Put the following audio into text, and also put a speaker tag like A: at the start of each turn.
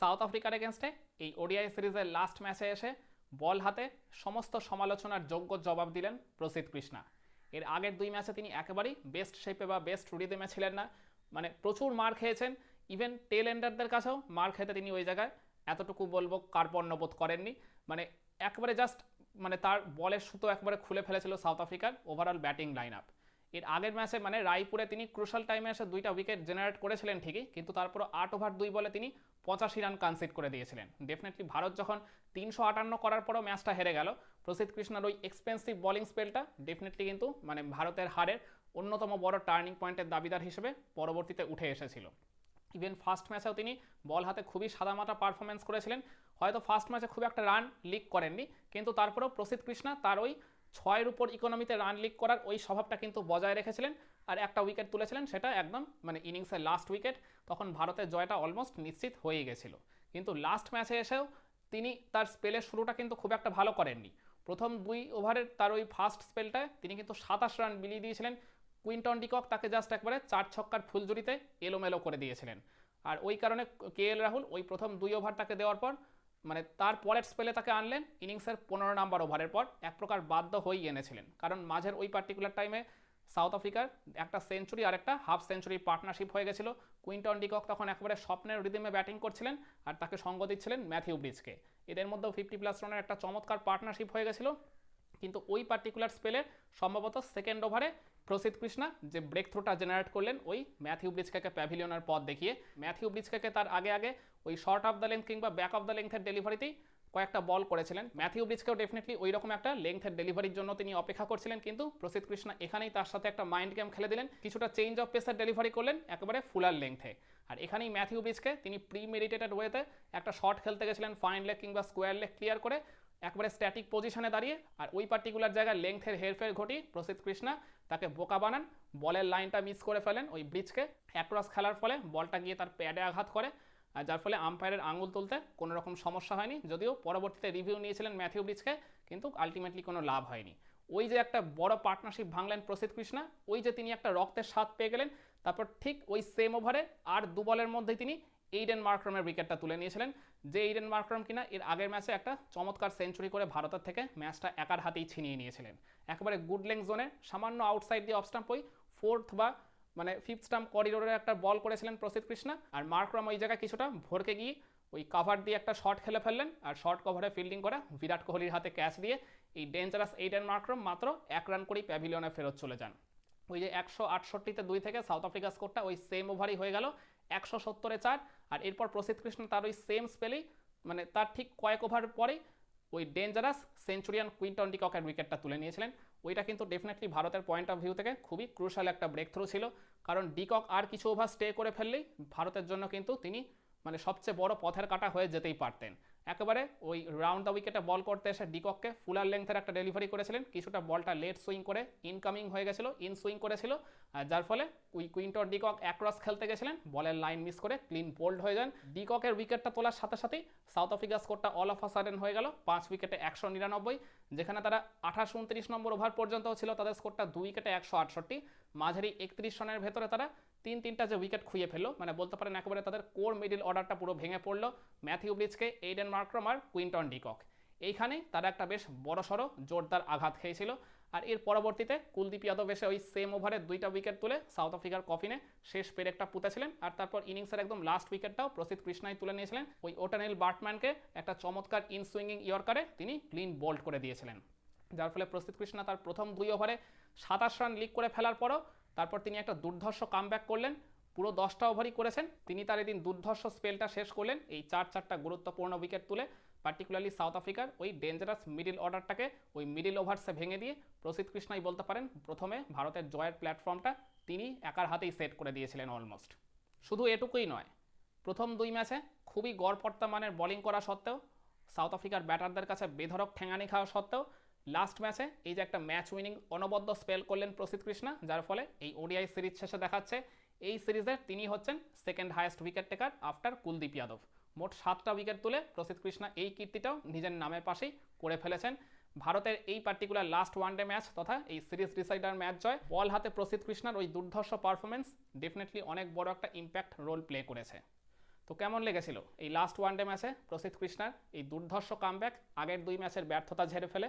A: South আফ্রিকার এগেনস্টে এই ওডিআই সিরিজের লাস্ট ম্যাচে এসে বল হাতে সমস্ত সমালোচনার যোগ্য জবাব দিলেন প্রসিদ্ধ কৃষ্ণা। এর আগের দুই ম্যাচে তিনি একেবারেই বেস্ট শেপে বা বেস্ট রিদিমে ছিলেন না। মানে প্রচুর মার খেয়েছেন। ইভেন টেল এন্ডারদের কাছেও মার খেতে তিনি ওই জায়গায় এতটুকু বলব কার্পণ্য বোধ করেননি। মানে একবারে জাস্ট মানে তার বলের সুতো একবারে খুলে ফেলেছিল সাউথ আফ্রিকার ওভারঅল ব্যাটিং লাইন আপ এর আগের ম্যাচে মানে রায়পুরে তিনি ক্রুশাল টাইমে এসে দুইটা উইকেট জেনারেট করেছিলেন ঠিকই, কিন্তু তারপর আট ওভার দুই বলে তিনি পঁচাশি রান কনসিড করে দিয়েছিলেন। ডেফিনেটলি ভারত যখন তিনশো আটান্ন করার পরও ম্যাচটা হেরে গেল, প্রসিদ্ধ কৃষ্ণার ওই এক্সপেন্সিভ বোলিং স্পেলটা ডেফিনেটলি কিন্তু মানে ভারতের হারের অন্যতম বড় টার্নিং পয়েন্টের দাবিদার হিসেবে পরবর্তীতে উঠে এসেছিল। ইভেন ফার্স্ট ম্যাচেও তিনি বল হাতে খুবই সাদামাটা পারফরমেন্স করেছিলেন। হয়তো ফার্স্ট ম্যাচে খুব একটা রান লিক করেননি, কিন্তু তারপরেও প্রসিদ্ধ কৃষ্ণা তার ওই ছয়ের উপর ইকোনমিতে রান লিক করার ওই স্বভাবটা কিন্তু বজায় রেখেছিলেন। আর একটা উইকেট তুলেছিলেন, সেটা একদম মানে ইনিংসের লাস্ট উইকেট তখন ভারতের জয়টা অলমোস্ট নিশ্চিত হয়ে গেছিল। কিন্তু লাস্ট ম্যাচে এসেও তিনি তার স্পেলের শুরুটা কিন্তু খুব একটা ভালো করেননি। প্রথম দুই ওভারের তার ওই ফার্স্ট স্পেলটায় তিনি কিন্তু সাতাশ রান বিলিয়ে দিয়েছিলেন। কুইন্টন ডিকক তাকে জাস্ট একবারে চার ছক্কার ফুলজুরিতে এলোমেলো করে দিয়েছিলেন। আর ওই কারণে কে এল রাহুল ওই প্রথম দুই ওভার তাকে দেওয়ার পর মানে তার পরের স্পেলে তাকে আনলেন ইনিংসের পনেরো নাম্বার ওভারের পর এক প্রকার বাধ্য হয়েই এনেছিলেন। কারণ মাঝের ওই পার্টিকুলার টাইমে সাউথ আফ্রিকার একটা সেঞ্চুরি আর একটা হাফ সেঞ্চুরি পার্টনারশিপ হয়ে গেছিল। কুইন্টন ডিকক তখন একেবারে স্বপ্নের রিদিমে ব্যাটিং করছিলেন আর তাকে সঙ্গ দিচ্ছিলেন ম্যাথিউ ব্রিজকে এদের মধ্যেও ফিফটি প্লাস রানের একটা চমৎকার পার্টনারশিপ হয়ে গেছিল। কিন্তু ওই পার্টিকুলার স্পেলের সম্ভবত সেকেন্ড ওভারে প্রসিদ্ধ কৃষ্ণা, যে ব্রেক থ্রুটা জেনারেট করলেন ওই ম্যাথিউ ব্রিজকে প্যাভিলিয়নের পথ দেখিয়ে। ম্যাথিউ ব্রিজকে তার আগে আগে ওই শর্ট অফ দ্য লেন্থ কিংবা ব্যাক অফ দ্য লেন্থের ডেলিভারিতেই কয়েকটা বল করেছিলেন। ম্যাথিউ ব্রিজকেও ডেফিনেটলি ওই রকম একটা লেন্থের ডেলিভারির জন্য তিনি অপেক্ষা করছিলেন, কিন্তু প্রসিদ কৃষ্ণা এখানেই তার সাথে একটা মাইন্ড গেম খেলে দিলেন। কিছুটা চেঞ্জ অফ পেসার ডেলিভারি করলেন একেবারে ফুলার লেন্থে আর এখানেই ম্যাথিউ ব্রিজকে তিনি প্রি মেডিটেটেড ওয়েতে একটা শর্ট খেলতে গেছিলেন ফাইন লেগ কিংবা স্কোয়ার লেগ ক্লিয়ার করে। একবারে স্ট্যাটিক পজিশনে দাঁড়িয়ে, আর ওই পার্টিকুলার জায়গায় লেংথের হেরফের ঘটি প্রসিদ্ধ কৃষ্ণা তাকে বোকা বানান, বলের লাইনটা মিস করে ফেলেন ওই ব্রিজকে অ্যাক্রস খেলার ফলে বলটা গিয়ে তার প্যাডে আঘাত করে আর যার ফলে আম্পায়ারের আঙুল তুলতে কোনো রকম সমস্যা হয়নি, যদিও পরবর্তীতে রিভিউ নিয়েছিলেন ম্যাথিউ ব্রিজকে কিন্তু আলটিমেটলি কোনো লাভ হয়নি। ওই যে একটা বড় পার্টনারশিপ ভাঙলেন প্রসিদ্ধ কৃষ্ণা, ওই যে তিনি একটা রক্তের স্বাদ পেয়ে গেলেন, তারপর ঠিক ওই সেম ওভারে আর দু বলের মধ্যেই তিনি এইডেন মার্ক্রমের উইকেটটা তুলে নিয়েছিলেন। যে এইডেন মার্ক্রম কিনা, এর আগের ম্যাচে একটা চমৎকার সেঞ্চুরি করে ভারতের থেকে ম্যাচটা একার হাতেই ছিনিয়ে নিয়েছিলেন। একেবারে গুড লেং জোনে সামান্য আউটসাইড দিয়ে অফ স্টাম্প ওই ফোর্থ বা মানে ফিফথ স্টাম্প করিডোরে একটা বল করেছিলেন প্রসিদ্ধ কৃষ্ণা। আর মার্ক্রম ওই জায়গায় কিছুটা ভরকে গিয়ে ওই কাভার দিয়ে একটা শট খেলে ফেললেন। আর শর্ট কভারে ফিল্ডিং করে বিরাট কোহলির হাতে ক্যাচ দিয়ে এই ডেঞ্জারাস এইডেন মার্ক্রম মাত্র এক রান করেই প্যাভিলিয়নে ফেরত চলে যান। ওই যে একশো আটষট্টিতে দুই থেকে সাউথ আফ্রিকা স্কোরটা ওই সেম ওভারই হয়ে গেল। একশো সত্তরে চার, আর এরপর প্রসিদ্ধ কৃষ্ণ তার ওই সেম স্পেলেই মানে তার ঠিক কয়েক ওভার পরে ওই ডেঞ্জারাস সেঞ্চুরিয়ান কুইন্টন ডিককের উইকেটটা তুলে নিয়েছিলেন। ওইটা কিন্তু ডেফিনেটলি ভারতের পয়েন্ট অফ ভিউ থেকে খুবই ক্রুশাল একটা ব্রেক থ্রু ছিল। কারণ ডিকক আর কিছু ওভার স্টে করে ফেললেই ভারতের জন্য কিন্তু তিনি মানে সবচেয়ে বড় পথের কাটা হয়ে যেতেই পারতেন। একেবারে ওই রাউন্ড দ্য উইকেটে বল করতে এসে ডিকককে ফুলার লেন্থের একটা ডেলিভারি করেছিলেন। কিছুটা বলটা লেট সুইং করে ইনকামিং হয়ে গেছিল ইন সুইং করেছিল যার ফলে উই কুইন্টর ডিকক অ্যাক্রস খেলতে গেছিলেন, বলের লাইন মিস করে ক্লিন বোল্ড হয়ে যান। ডিককের উইকেটটা তোলার সাথে সাথেই সাউথ আফ্রিকা স্কোরটা অল অফ আ হয়ে গেল, পাঁচ উইকেটে একশো নিরানব্বই, যেখানে তারা আঠাশ উনত্রিশ নম্বর ওভার পর্যন্ত ছিল, তাদের স্কোরটা দুই উইকেটে একশো আটষট্টি, মাঝারি একত্রিশ রানের ভেতরে তারা তিন তিনটা যে উইকেট খুঁয়ে ফেলল মানে বলতে পারেন একেবারে তাদের কোর মিডিল অর্ডারটা পুরো ভেঙে পড়ল। ম্যাথিউ ব্রিজকে এইডেন মার্ক্রম আর কুইন্টন ডিকক এইখানেই তারা একটা বেশ বড়সড়, জোরদার আঘাত খেয়েছিল। আর এর পরবর্তীতে কুলদীপ যাদব এসে ওই সেম ওভারে দুইটা উইকেট তুলে সাউথ আফ্রিকার কফিনে শেষ পেরেকটা পুঁতেছিলেন। আর তারপর ইনিংসের একদম লাস্ট উইকেটটাও প্রসিদ্ধ কৃষ্ণাই তুলে নিয়েছিলেন। ওই ওটানিল বার্টম্যানকে একটা চমৎকার ইন সুইঙ্গিং ইয়র্কারে তিনি ক্লিন বোল্ড করে দিয়েছিলেন। যার ফলে প্রসিদ্ধ কৃষ্ণা তার প্রথম দুই ওভারে সাতাশ রান লিক করে ফেলার পরও তারপর তিনি একটা দুর্ধর্ষ কামব্যাক করলেন, পুরো দশটা ওভারই করেছেন। তিনি তার এদিন দুর্ধর্ষ স্পেলটা শেষ করলেন, এই চার চারটা গুরুত্বপূর্ণ উইকেট তুলে পার্টিকুলারলি সাউথ আফ্রিকার ওই ডেঞ্জারাস মিডিল অর্ডারটাকে ওই মিডিল ওভার্সে ভেঙে দিয়ে প্রসিদ্ধ কৃষ্ণাই বলতে পারেন, প্রথমে ভারতের জয়ের প্ল্যাটফর্মটা তিনি একার হাতেই সেট করে দিয়েছিলেন অলমোস্ট শুধু এটুকুই নয়, প্রথম দুই ম্যাচে খুবই গড়পর্তা মানের বোলিং করা সত্ত্বেও সাউথ আফ্রিকার ব্যাটারদের কাছে বেধরক ঠেঙানি খাওয়া সত্ত্বেও লাস্ট ম্যাচে এই যে একটা ম্যাচ উইনিং অনবদ্য স্পেল করলেন প্রসিদ্ধ কৃষ্ণা, যার ফলে এই ওডিআই সিরিজ শেষে দেখাচ্ছে। এই সিরিজের তিনি হচ্ছেন second highest wicket taker after Kuldeep Yadav. মোট সাতটা উইকেট তুলে প্রসিদ্ধ কৃষ্ণা এই কীর্তিটাও নিজের নামের পাশেই করে ফেলেছেন। ভারতের এই পার্টিকুলার লাস্ট ওয়ানডে ম্যাচ তথা এই সিরিজ ডিসাইডার ম্যাচ জয়, বল হাতে প্রসিদ্ধ কৃষ্ণার ওই দুর্ধর্ষ পারফরমেন্স ডেফিনেটলি অনেক বড় একটা ইম্প্যাক্ট রোল প্লে করেছে। তো কেমন লেগেছিল এই লাস্ট ওয়ানডে ম্যাচে প্রসিদ্ধ কৃষ্ণার এই দুর্ধর্ষ কামব্যাক আগের দুই ম্যাচের ব্যর্থতা ঝেড়ে ফেলে?